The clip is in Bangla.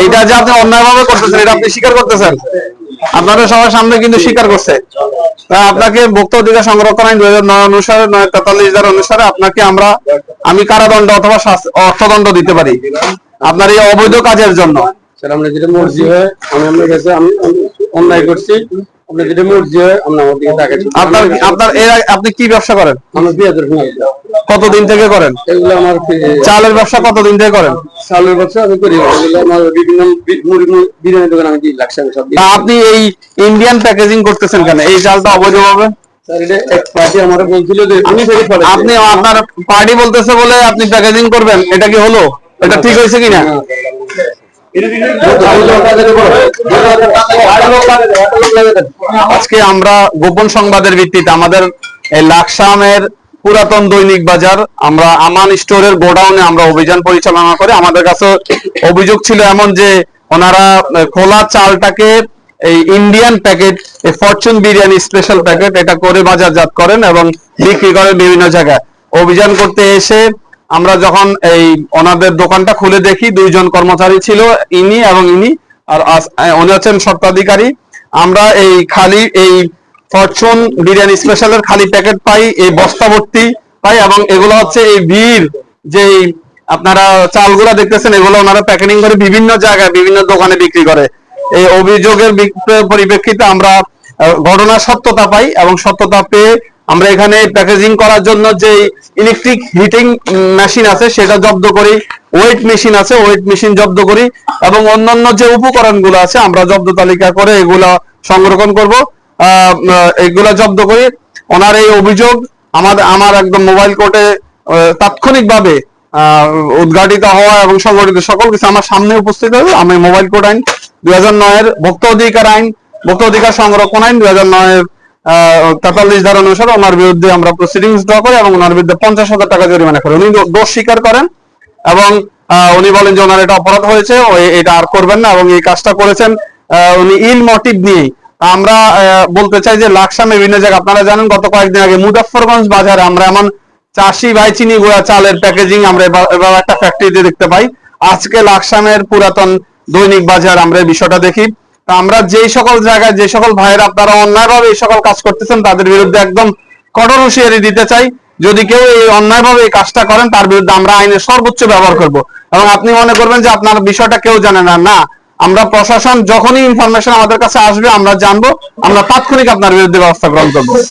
এইটা যে আপনি অন্যায়ভাবে করতেছেন, এটা আপনি স্বীকার করতেছেন? আপনাদের সবার সামনে কিন্তু স্বীকার করছে। আপনাকে ভোক্তা অধিকার সংরক্ষণ আইন দুই হাজার নয় অনুসারে, নয় তেতাল্লিশ হাজার অনুসারে আপনাকে আমরা, আমি কারাদণ্ড অথবা অর্থদণ্ড দিতে পারি। আপনার এই অবৈধ কাজের জন্য। আমরা যেটা মর্জি হয়, আমি আপনার কাছে আমি অন্যায় করছি। আপনার যেটা মর্জি হয় আমরা আমার দিকে তাকাচ্ছি আপনার আপনার এর আপনি কি ব্যবসা করেন? আমার বিয়ে ধরে কতদিন থেকে করেন? এগুলো আমার চালের ব্যবসা কতদিন থেকে করেন? সালের বছর আমি করি। এগুলো আমার বিভিন্ন মুড়ি বিরিয়ানি দোকান আমি দিই লাগছে সব দিই। আপনি এই ইন্ডিয়ান প্যাকেজিং করতেছেন কেন? এই চালটা অবৈধভাবে? আপনি আপনার পার্টি বলতেছে বলে আপনি প্যাকেজিং করবেন এটা কি হলো? এটা ঠিক হয়েছে কিনা? আজকে আমরা গোপন সংবাদের ভিত্তিতে আমাদের এই লাকসামের পুরাতন দৈনিক বাজার, আমরা আমান স্টোরের গোডাউনে আমরা অভিযান পরিচালনা করে। আমাদের কাছে অভিযোগ ছিল এমন যে ওনারা খোলা চালটাকে এই ইন্ডিয়ান প্যাকেট, এই ফরচুন বিরিয়ানি স্পেশাল প্যাকেট, এটা করে বাজারজাত করেন এবং বিক্রি করেন বিভিন্ন জায়গায়। অভিযান করতে এসে আমরা যখন এই ওনাদের দোকানটা খুলে দেখি, দুইজন কর্মচারী ছিল, ইনি এবং ইনি, আর উনি হচ্ছেন স্বত্বাধিকারী। আমরা এই খালি, এই ফরচুন বিরিয়ানি স্পেশালের খালি প্যাকেট পাই, এই বস্তা ভর্তি পাই, এবং এগুলো হচ্ছে এই বীর যে আপনারা চালগুলা দেখতেছেন, এগুলো ওনারা প্যাকেটিং করে বিভিন্ন জায়গায়, বিভিন্ন দোকানে বিক্রি করে। এই অভিযোগের পরিপ্রেক্ষিতে আমরা ঘটনার সত্যতা পাই, এবং সত্যতা পেয়ে আমরা এখানে প্যাকেজিং করার জন্য যে ইলেকট্রিক হিটিং মেশিন আছে, সেটা জব্দ করি ওয়েট মেশিন আছে ওয়েট মেশিন জব্দ করি, এবং অন্যান্য যে উপকরণগুলো আছে, আমরা জব্দ তালিকা করে এগুলা সংরক্ষণ করব। এগুলা জব্দ করি। ওনার এই অভিযোগ আমাদের আমার একদম মোবাইল কোর্টে তাৎক্ষণিকভাবে উদ্ঘাটিত হওয়া এবং সংগঠিত সকল কিছু আমার সামনে উপস্থিত হবে। আমি মোবাইল কোর্ট আইন, দুই হাজার নয়ের ভোক্তা অধিকার আইন, ভোক্তা অধিকার সংরক্ষণ আইন, দুই হাজার নয়ের তেতাল্লিশ ধারা অনুসারে ওনার বিরুদ্ধে আমরা প্রসিডিংস ড্র করি এবং ওনার বিরুদ্ধে পঞ্চাশ হাজার টাকা জরিমানা করি। উনি দোষ স্বীকার করেন এবং উনি বলেন যে ওনার এটা অপরাধ হয়েছে এটা আর করবেন না এবং এই কাজটা করেছেন উনি ইল মোটিভ নিয়ে আমরা বলতে চাই যে লাকসামে বিভিন্ন জায়গায় আপনারা জানেন গত কয়েকদিন আগে মুজাফরগঞ্জ বাজারে আমরা এমন চাষি ভাই, চিনি গুঁড়া, চালের প্যাকেজিং আমরা এবার একটা ফ্যাক্টরিতে দেখতে পাই। আজকে লাকসামের পুরাতন দৈনিক বাজার, আমরা এই বিষয়টা দেখি। তা আমরা যে সকল জায়গায়, যে সকল ভাইয়ের আপনারা অন্যায়ভাবে এই সকল কাজ করতেছেন, তাদের বিরুদ্ধে একদম কঠোর হুঁশিয়ারি দিতে চাই। যদি কেউ এই অন্যায়ভাবে এই কাজটা করেন, তার বিরুদ্ধে আমরা আইনের সর্বোচ্চ ব্যবহার করব। এবং আপনি মনে করবেন যে আপনার বিষয়টা কেউ জানে না। না, আমরা প্রশাসন যখনই ইনফরমেশন আমাদের কাছে আসবে, আমরা জানব, আমরা তাৎক্ষণিক আপনার বিরুদ্ধে ব্যবস্থা গ্রহণ করব।